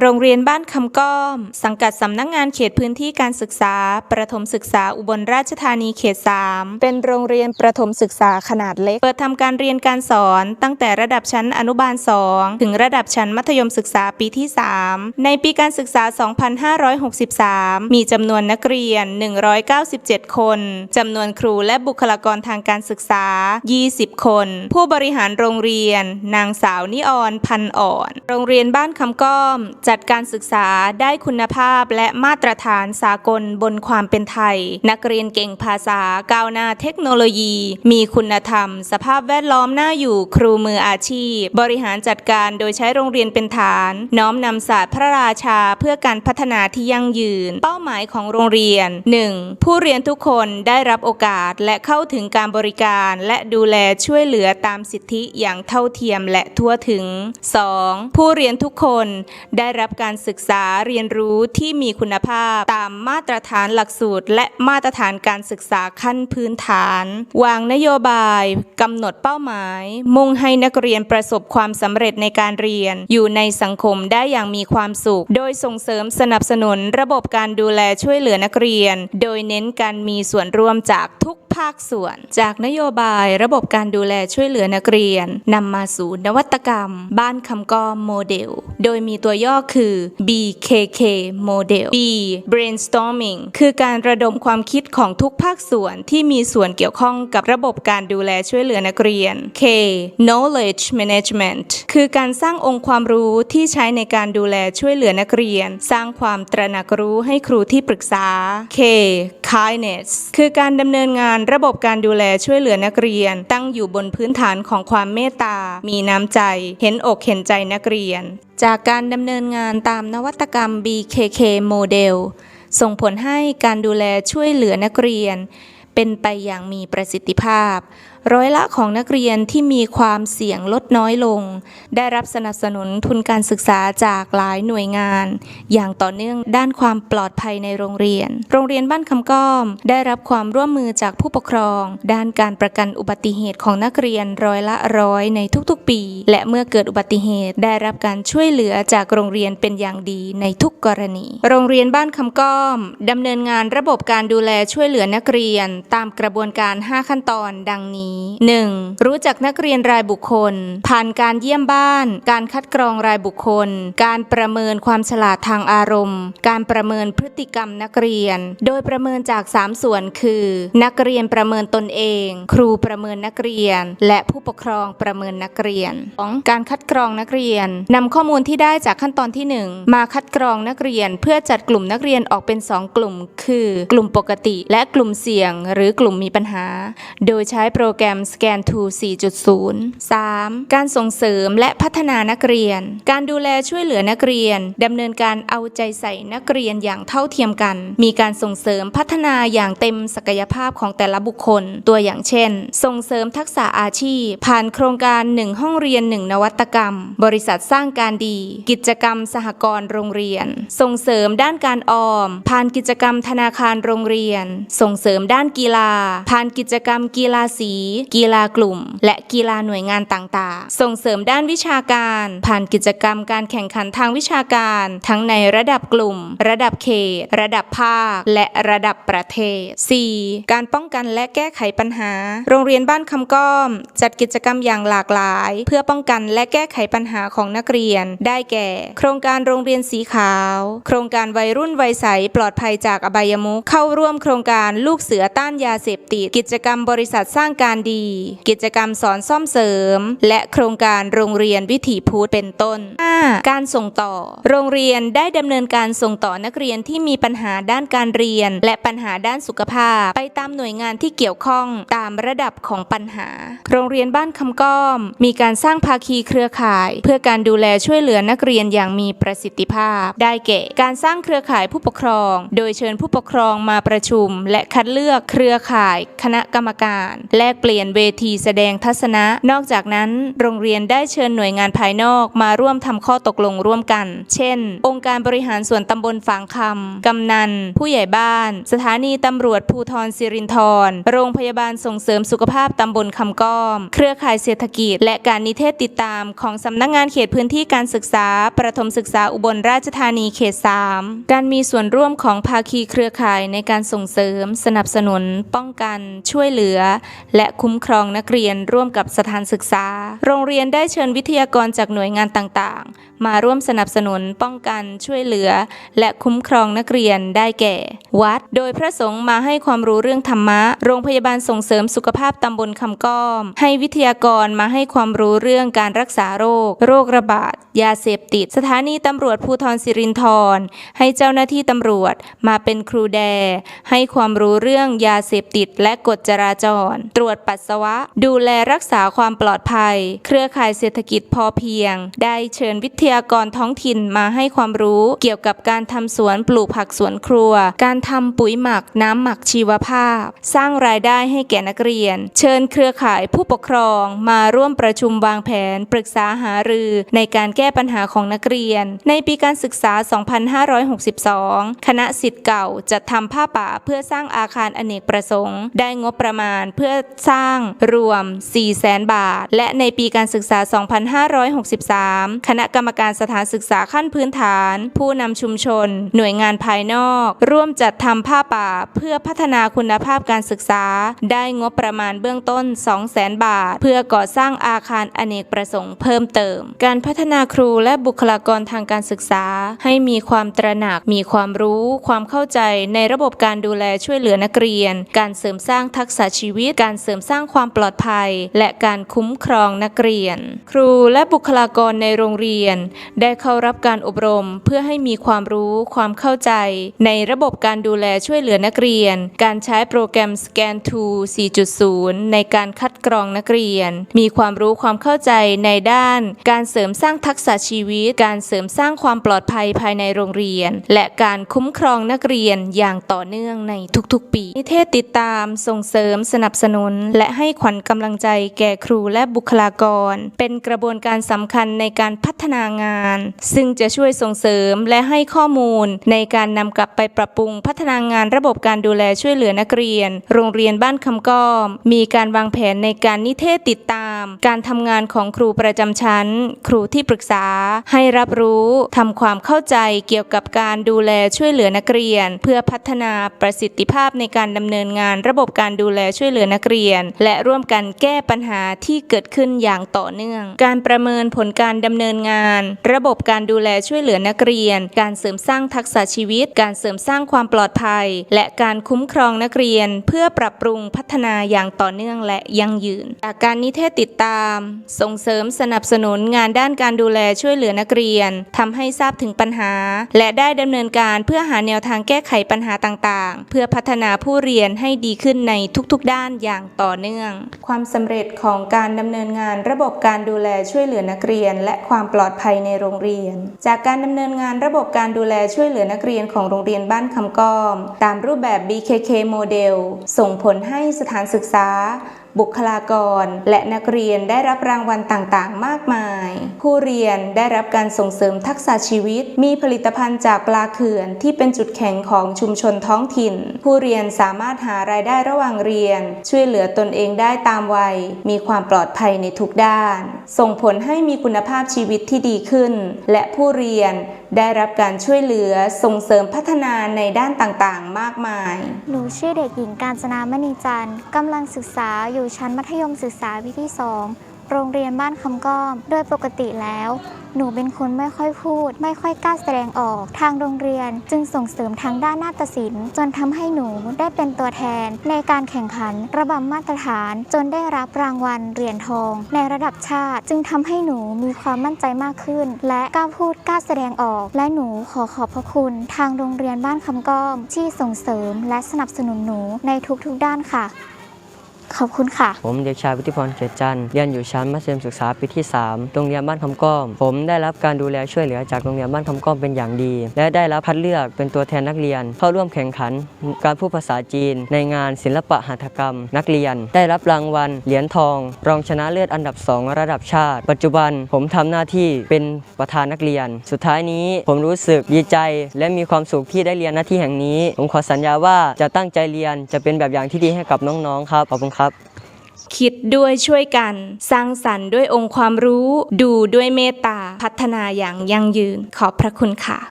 โรงเรียนบ้านคำก้อม สังกัดสำนักงงานเขตพื้นที่การศึกษา ประถมศึกษาอุบลราชธานีเขต 3 เป็นโรงเรียนประถมศึกษาขนาดเล็ก เปิดทำการเรียนการสอนตั้งแต่ระดับชั้นอนุบาล 2 ถึงระดับชั้นมัธยมศึกษาปีที่ 3 ในปีการศึกษา 2563 มีจำนวนนักเรียน 197 คนจำนวนครูและบุคลากรทางการศึกษา 20 คน ผู้บริหารโรงเรียน นางสาวนิออนพันอ่อน โรงเรียนบ้านคำก้อมจัดการศึกษาได้คุณภาพและมาตรฐานสากลบนความเป็นไทย นักเรียนเก่งภาษาก้าวหน้าเทคโนโลยี มีคุณธรรม สภาพแวดล้อมน่าอยู่ครูมืออาชีพ บริหารจัดการโดยใช้โรงเรียนเป็นฐาน น้อมนำศาสตร์พระราชาเพื่อการพัฒนาที่ยั่งยืน เป้าหมายของโรงเรียน 1. ผู้เรียนทุกคนได้รับโอกาสและเข้าถึงการบริการ และดูแลช่วยเหลือตามสิทธิอย่างเท่าเทียมและทั่วถึง 2. ผู้เรียนทุกคนได้รับการศึกษาเรียนรู้ที่มีคุณภาพ ตามมาตรฐานหลักสูตร และมาตรฐานการศึกษาขั้นพื้นฐาน วางนโยบายกำหนดเป้าหมาย มุ่งให้นักเรียนประสบความสำเร็จในการเรียน อยู่ในสังคมได้อย่างมีความสุข โดยส่งเสริมสนับสนุนระบบการดูแลช่วยเหลือนักเรียน โดยเน้นการมีส่วนร่วมจากทุก ภาคส่วน จากนโยบายระบบการดูแลช่วยเหลือนักเรียนนำมาสู่นวัตกรรม บ้านคำกอมโมเดล โดยมีตัวย่อคือ BKK โมเดล B brainstorming คือการระดมความคิดของทุกภาคส่วนที่มีส่วนเกี่ยวข้องกับระบบการดูแลช่วยเหลือนักเรียน K knowledge management คือการสร้างองค์ความรู้ที่ใช้ในการดูแลช่วยเหลือนักเรียน สร้างความตระหนักรู้ให้ครูที่ปรึกษา K kindness คือการดำเนินงานระบบการดูแลช่วยเหลือนักเรียน ตั้งอยู่บนพื้นฐานของความเมตตา มีน้ำใจ เห็นอกเห็นใจนักเรียน จากการดำเนินงานตามนวัตกรรม BKK โมเดลส่งผลให้การดูแลช่วยเหลือนักเรียน เป็นไปอย่างมีประสิทธิภาพ ร้อยละของนักเรียนที่มีความเสี่ยงลดน้อยลง ได้รับสนับสนุนทุนการศึกษาจากหลายหน่วยงาน อย่างต่อเนื่องด้านความปลอดภัยในโรงเรียน โรงเรียนบ้านคำก้อม ได้รับความร่วมมือจากผู้ปกครอง ด้านการประกันอุบัติเหตุของนักเรียนร้อยละร้อยในทุกๆ ปี และเมื่อเกิดอุบัติเหตุได้รับการช่วยเหลือจากโรงเรียนเป็นอย่างดีในทุกกรณี โรงเรียนบ้านคำก้อมดำเนินงานระบบการดูแลช่วยเหลือนักเรียน ตามกระบวนการ 5 ขั้นตอนดังนี้ 1. รู้จักนักเรียนรายบุคคล ผ่านการเยี่ยมบ้าน การคัดกรองรายบุคคล การประเมินความฉลาดทางอารมณ์ การประเมินพฤติกรรมนักเรียน โดยประเมินจาก 3 ส่วนคือ นักเรียนประเมินตนเอง ครูประเมินนักเรียน และผู้ปกครองประเมินนักเรียน 2. การคัดกรองนักเรียนนำข้อมูลที่ได้จากขั้นตอนที่ 1 มาคัดกรองนักเรียน เพื่อจัดกลุ่มนักเรียนออกเป็น 2 กลุ่ม คือ กลุ่มปกติ และกลุ่มเสี่ยง หรือกลุ่มมีปัญหา โดยใช้โปรแกรมแกรม Scan to 4.0 3. การส่งเสริมและพัฒนานักเรียน การดูแลช่วยเหลือนักเรียนดำเนินการเอาใจใส่นักเรียนอย่างเท่าเทียมกัน มีการส่งเสริมพัฒนาอย่างเต็มศักยภาพของแต่ละบุคคล ตัวอย่างเช่น ส่งเสริมทักษะอาชีพ ผ่านโครงการ 1 ห้องเรียน 1 นวัตกรรม บริษัทสร้างการดี กิจกรรมสหกรณ์โรงเรียน ส่งเสริมด้านการออม ผ่านกิจกรรมธนาคารโรงเรียน ส่งเสริมด้านกีฬา ผ่านกิจกรรมกีฬาสีกีฬากลุ่ม และกีฬาหน่วยงานต่างๆ ส่งเสริมด้านวิชาการ ผ่านกิจกรรมการแข่งขันทางวิชาการ ทั้งในระดับกลุ่ม ระดับเขต ระดับภาค และระดับประเทศ 4. การป้องกันและแก้ไขปัญหา โรงเรียนบ้านคำก้อม จัดกิจกรรมอย่างหลากหลาย เพื่อป้องกันและแก้ไขปัญหาของนักเรียน ได้แก่ โครงการโรงเรียนสีขาว โครงการวัยรุ่นวัยใสปลอดภัยจากอบายมุขเข้าร่วมโครงการลูกเสือต้านยาเสพติด กิจกรรมบริษัทสร้างการดี กิจกรรมสอนซ่อมเสริม และโครงการโรงเรียนวิถีพุทธเป็นต้น 5. การส่งต่อ โรงเรียนได้ดำเนินการส่งต่อนักเรียนที่มีปัญหาด้านการเรียน และปัญหาด้านสุขภาพ ไปตามหน่วยงานที่เกี่ยวข้องตามระดับของปัญหา โรงเรียนบ้านคำก้อม มีการสร้างภาคีเครือข่าย เพื่อการดูแลช่วยเหลือนักเรียนอย่างมีประสิทธิภาพ ได้แก่ การสร้างเครือข่ายผู้ปกครอง โดยเชิญผู้ปกครองมาประชุม และคัดเลือกเครือข่าย คณะกรรมการ แลกเปลี่ยนเวทีแสดงทัศนะ นอกจากนั้น โรงเรียนได้เชิญหน่วยงานภายนอกมาร่วมทำข้อตกลงร่วมกัน เช่น องค์การบริหารส่วนตำบลฝางคำกำนัน ผู้ใหญ่บ้าน สถานีตำรวจภูทรสิรินธรโรงพยาบาลส่งเสริมสุขภาพตำบลคำก้อม เครือข่ายเศรษฐกิจ และการนิเทศติดตามของสำนักงานเขตพื้นที่การศึกษา ประถมศึกษาอุบลราชธานีเขต 3 การมีส่วนร่วมของภาคีเครือข่ายในการส่งเสริม สนับสนุน ป้องกัน ช่วยเหลือ และคุ้มครองนักเรียนร่วมกับสถานศึกษา โรงเรียนได้เชิญวิทยากรจากหน่วยงานต่างๆ มาร่วมสนับสนุนป้องกันช่วยเหลือ และคุ้มครองนักเรียนได้แก่ วัด โดยพระสงฆ์มาให้ความรู้เรื่องธรรมะ โรงพยาบาลส่งเสริมสุขภาพตำบลคำก้อม ให้วิทยากรมาให้ความรู้เรื่องการรักษาโรค โรคระบาด ยาเสพติด สถานีตำรวจภูธรสิรินธรให้เจ้าหน้าที่ตำรวจมาเป็นครูแด ให้ความรู้เรื่องยาเสพติดและกฎจราจร ตรวจปัสสาวะ ดูแลรักษาความปลอดภัย เครือข่ายเศรษฐกิจพอเพียง ได้เชิญวิทยากรท้องถิ่นมาให้ความรู้เกี่ยวกับการทำสวนปลูกผักสวนครัว การทำปุ๋ยหมักน้ำหมักชีวภาพ สร้างรายได้ให้แก่นักเรียน เชิญเครือข่ายผู้ปกครองมาร่วมประชุมวางแผน ปรึกษาหารือในการแก้ปัญหาของนักเรียน ในปีการศึกษา 2562 คณะสิทธิ์เก่าจัดทำผ้าป่าเพื่อสร้างอาคารอเนกประสงค์ ได้งบประมาณเพื่อสร้างรวม 400,000 บาท และในปีการศึกษา 2563 คณะกรรมการสถานศึกษาขั้นพื้นฐาน ผู้นำชุมชน หน่วยงานภายนอก ร่วมจัดทำผ้าป่าเพื่อพัฒนาคุณภาพการศึกษา ได้งบประมาณเบื้องต้น 200,000 บาท เพื่อก่อสร้างอาคารอเนกประสงค์เพิ่มเติม การพัฒนาครูและบุคลากรทางการศึกษา ให้มีความตระหนัก มีความรู้ ความเข้าใจในระบบการดูแลช่วยเหลือนักเรียน การเสริมสร้างทักษะชีวิต การเสริมสร้างความปลอดภัย และการคุ้มครองนักเรียน ครูและบุคลากรในโรงเรียน ได้เข้ารับการอบรมเพื่อให้มีความรู้ความเข้าใจ ในระบบการดูแลช่วยเหลือนักเรียน การใช้โปรแกรม Scan 2 4.0 ในการคัดกรองนักเรียน มีความรู้ความเข้าใจในด้าน การเสริมสร้างทักษะชีวิต การเสริมสร้างความปลอดภัยภายในโรงเรียน และการคุ้มครองนักเรียนอย่างต่อเนื่องในทุกๆ ปี นิเทศติดตามส่งเสริมสนับสนุนและให้ขวัญกำลังใจแก่ครูและบุคลากร เป็นกระบวนการสำคัญในการพัฒนางาน ซึ่งจะช่วยส่งเสริมและให้ข้อมูล ในการนำกลับไปปรับปรุงพัฒนางานระบบการดูแลช่วยเหลือนักเรียน โรงเรียนบ้านคำก้อม มีการวางแผนในการนิเทศติดตาม การทำงานของครูประจำชั้น ครูที่ปรึกษา ให้รับรู้ทำความเข้าใจเกี่ยวกับการดูแลช่วยเหลือนักเรียน เพื่อพัฒนาประสิทธิภาพในการดำเนินงานระบบการดูแลช่วยเหลือนักเรียนและร่วมกันแก้ปัญหาที่เกิดขึ้นอย่างต่อเนื่อง การประเมินผลการดำเนินงาน ระบบการดูแลช่วยเหลือนักเรียน การเสริมสร้างทักษะชีวิต การเสริมสร้างความปลอดภัย และการคุ้มครองนักเรียน เพื่อปรับปรุงพัฒนาอย่างต่อเนื่องและยั่งยืน จากการนิเทศติดตาม ส่งเสริมสนับสนุนงานด้านการดูแลช่วยเหลือนักเรียนทำให้ทราบถึงปัญหา และได้ดำเนินการเพื่อหาแนวทางแก้ไขปัญหาต่างๆ เพื่อพัฒนาผู้เรียนให้ดีขึ้นในทุกๆด้านอย่างต่อเนื่อง ความสำเร็จของการดำเนินงานระบบการดูแลช่วยเหลือนักเรียน และความปลอดภัยในโรงเรียน จากการดำเนินงานระบบการดูแลช่วยเหลือนักเรียนของโรงเรียนบ้านคำก้อม ตามรูปแบบ BKK โมเดลส่งผลให้สถานศึกษา บุคลากร และนักเรียนได้รับรางวัลต่างๆ มากมาย ผู้เรียนได้รับการส่งเสริมทักษะชีวิต มีผลิตภัณฑ์จากปลาเขื่อนที่เป็นจุดแข็งของชุมชนท้องถิ่น ผู้เรียนสามารถหารายได้ระหว่างเรียน ช่วยเหลือตนเองได้ตามวัย มีความปลอดภัยในทุกด้าน ส่งผลให้มีคุณภาพชีวิตที่ดีขึ้น และผู้เรียน ได้รับการช่วยเหลือส่งเสริมพัฒนาในด้านต่างๆ มากมาย หนูชื่อเด็กหญิงการจนามณีจันทร์กำลังศึกษาอยู่ชั้นมัธยมศึกษาปีที่ 2 โรงเรียนบ้านคำก้อม โดยปกติแล้ว หนูเป็นคนไม่ค่อยพูด ไม่ค่อยกล้าแสดงออก ทางโรงเรียนจึงส่งเสริมทางด้านนาฏศิลป์ จนทำให้หนูได้เป็นตัวแทน ในการแข่งขันระบำมาตรฐาน จนได้รับรางวัลเหรียญทอง ในระดับชาติ จึงทำให้หนูมีความมั่นใจมากขึ้น และกล้าพูดกล้าแสดงออก และหนูขอขอบพระคุณ ทางโรงเรียนบ้านคำก้อม ที่ส่งเสริม และสนับสนุนหนูในทุกๆด้านค่ะ ขอบคุณค่ะ ผมเด็กชายวุฒิพรเกียรติจันทร์เรียนอยู่ชั้นมัธยมศึกษาปีที่ 3 โรงเรียนบ้านคำก้อม ผมได้รับการดูแลช่วยเหลือจากโรงเรียนบ้านคำก้อมเป็นอย่างดี และได้รับคัดเลือกเป็นตัวแทนนักเรียน เข้าร่วมแข่งขัน การพูดภาษาจีน ในงานศิลปะหัตถกรรม นักเรียน ได้รับรางวัลเหรียญทอง รองชนะเลิศอันดับ 2 ระดับชาติ ปัจจุบันผมทำหน้าที่เป็นประธานนักเรียน สุดท้ายนี้ผมรู้สึกดีใจ และมีความสุขที่ได้เรียนหน้าที่แห่งนี้ ผมขอสัญญาว่าจะตั้งใจเรียนจะเป็นแบบอย่างที่ดีให้กับน้องๆครับขอบคุณครับครับ คิดด้วยช่วยกัน สร้างสรรค์ด้วยองค์ความรู้ ดูด้วยเมตตา พัฒนาอย่างยั่งยืน ขอบพระคุณค่ะ